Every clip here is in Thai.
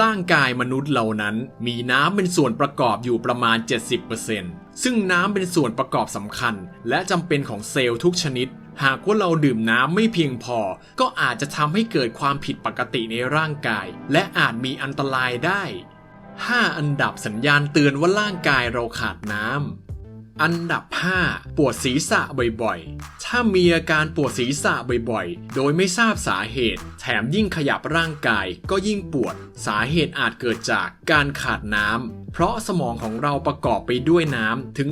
ร่างกายมนุษย์เหล่านั้นมีน้ำเป็นส่วนประกอบอยู่ประมาณ 70%ซึ่งน้ำเป็นส่วนประกอบสำคัญ และจำเป็นของเซลล์ทุกชนิด หากว่าเราดื่มน้ำไม่เพียงพอ ก็อาจจะทำให้เกิดความผิดปกติในร่างกาย และอาจมีอันตรายได้ 5 อันดับสัญญาณเตือนว่าร่างกายเราขาดน้ำ อันดับ 5 ปวดศีรษะบ่อยๆ ถ้ามีอาการปวดศีรษะบ่อยๆ โดยไม่ทราบสาเหตุ แถมยิ่งขยับร่างกายก็ยิ่งปวด สาเหตุอาจเกิดจากการขาดน้ำ เพราะสมองของเราประกอบไปด้วยน้ำถึง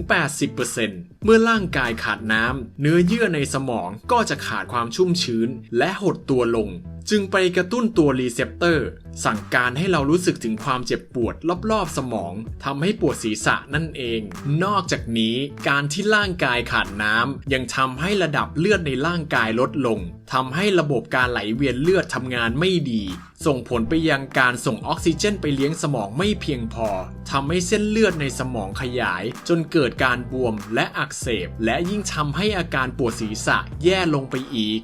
80%เมื่อร่างกายขาดน้ำเนื้อเยื่อในสมองก็จะขาดความชุ่มชื้น และหดตัวลง จึงไปกระตุ้นตัวรีเซพเตอร์ สั่งการให้เรารู้สึกถึงความเจ็บปวดรอบๆสมองทำให้ปวดศีรษะนั่นเอง นอกจากนี้การที่ร่างกายขาดน้ำยังทำให้ระดับเลือดในร่างกายลดลง ทำให้ระบบการไหลเวียนเลือดทำงานไม่ดี ส่งผลไปยังการส่งออกซิเจนไปเลี้ยงสมองไม่เพียงพอทำให้เส้นเลือดในสมองขยาย จนเกิดการบวมและอักเสบ และยิ่งทำให้อาการปวดศีรษะแย่ลงไปอีก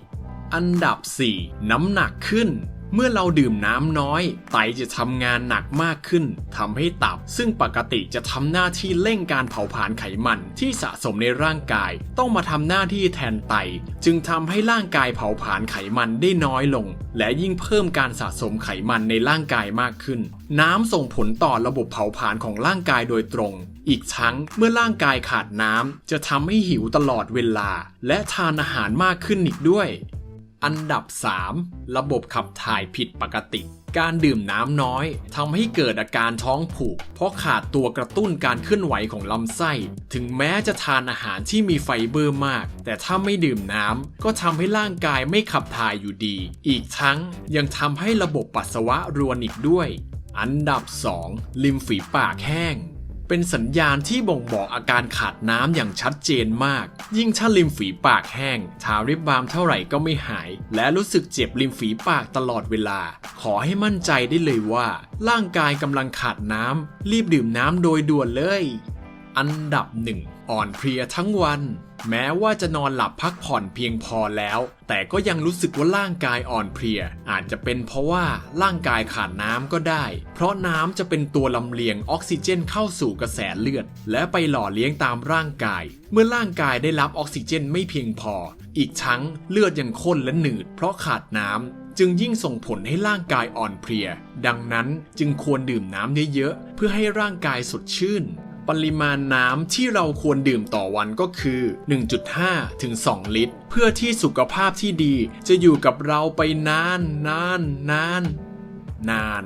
อันดับ 4 น้ำหนักขึ้น เมื่อเราดื่มน้ำน้อย ไตจะทำงานหนักมากขึ้นทำให้ตับ ซึ่งปกติจะทำหน้าที่เร่งการเผาผลาญไขมันที่สะสมในร่างกาย ต้องมาทำหน้าที่แทนไต จึงทำให้ร่างกายเผาผลาญไขมันได้น้อยลง และยิ่งเพิ่มการสะสมไขมันในร่างกายมากขึ้น น้ำส่งผลต่อระบบเผาผลาญของร่างกายโดยตรง อีกทั้งเมื่อร่างกายขาดน้ำจะทำให้หิวตลอดเวลา และทานอาหารมากขึ้นอีกด้วย อันดับ 3 ระบบขับถ่ายผิดปกติ การดื่มน้ำน้อยทำให้เกิดอาการท้องผูก เพราะขาดตัวกระตุ้นการเคลื่อนไหวของลำไส้ ถึงแม้จะทานอาหารที่มีไฟเบอร์มาก แต่ถ้าไม่ดื่มน้ำก็ทำให้ร่างกายไม่ขับถ่ายอยู่ดี อีกทั้งยังทำให้ระบบปัสสาวะรวนอีกด้วย อันดับ 2 ริมฝีปากแห้ง เป็นสัญญาณที่บ่งบอกอาการขาดน้ำอย่างชัดเจนมาก ยิ่งถ้าริมฝีปากแห้ง ทาริบบาล์มเท่าไหร่ก็ไม่หาย และรู้สึกเจ็บริมฝีปากตลอดเวลา ขอให้มั่นใจได้เลยว่า ร่างกายกำลังขาดน้ำรีบดื่มน้ำโดยด่วนเลย อันดับหนึ่งอ่อนเพลียทั้งวัน แม้ว่าจะนอนหลับพักผ่อนเพียงพอแล้ว แต่ก็ยังรู้สึกว่าร่างกายอ่อนเพลีย อาจจะเป็นเพราะว่าร่างกายขาดน้ำก็ได้ เพราะน้ำจะเป็นตัวลำเลียงออกซิเจนเข้าสู่กระแสเลือด และไปหล่อเลี้ยงตามร่างกาย เมื่อร่างกายได้รับออกซิเจนไม่เพียงพอ อีกทั้งเลือดยังข้นและหนืด เพราะขาดน้ำจึงยิ่งส่งผลให้ร่างกายอ่อนเพลีย ดังนั้นจึงควรดื่มน้ำเยอะๆ เพื่อให้ร่างกายสดชื่น ปริมาณน้ำที่เราควรดื่มต่อวันก็คือ 1.5 ถึง 2 ลิตร เพื่อที่สุขภาพที่ดีจะอยู่กับเราไปนานนานนานนาน